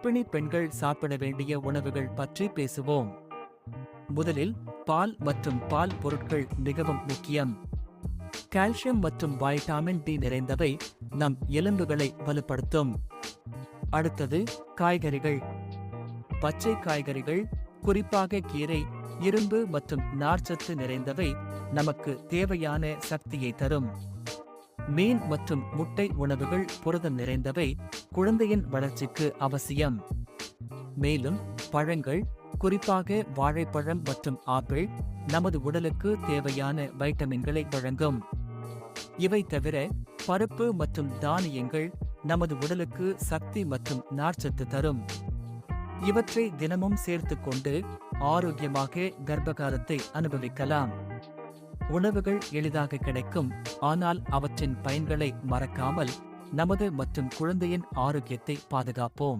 கர்ப்பிணி பெண்கள் சாப்பிட வேண்டிய உணவுகள் பற்றி பேசுவோம். முதலில் பால் மற்றும் பால் பொருட்கள் மிகவும் முக்கியம். கால்சியம் மற்றும் வைட்டமின் டி நிறைந்தவை நம் எலும்புகளை வலுப்படுத்தும். அடுத்தது காய்கறிகள். பச்சை காய்கறிகள் குறிப்பாக கீரை இரும்பு மற்றும் நார்ச்சத்து நிறைந்தவை நமக்கு தேவையான சக்தியை தரும். மீன் மற்றும் முட்டை உணவுகள் புரதம் நிறைந்தவை குழந்தையின் வளர்ச்சிக்கு அவசியம். மேலும் பழங்கள் குறிப்பாக வாழைப்பழம் மற்றும் ஆப்பிள் நமது உடலுக்கு தேவையான வைட்டமின்களை வழங்கும். இவை தவிர பருப்பு மற்றும் தானியங்கள் நமது உடலுக்கு சக்தி மற்றும் நார்ச்சத்து தரும். இவற்றை தினமும் சேர்த்து கொண்டு ஆரோக்கியமாக கர்ப்பகாலத்தை அனுபவிக்கலாம். உணவுகள் எளிதாக கிடைக்கும். ஆனால் அவற்றின் பயன்களை மறக்காமல் நமது மற்றும் குழந்தையின் ஆரோக்கியத்தை பாதுகாப்போம்.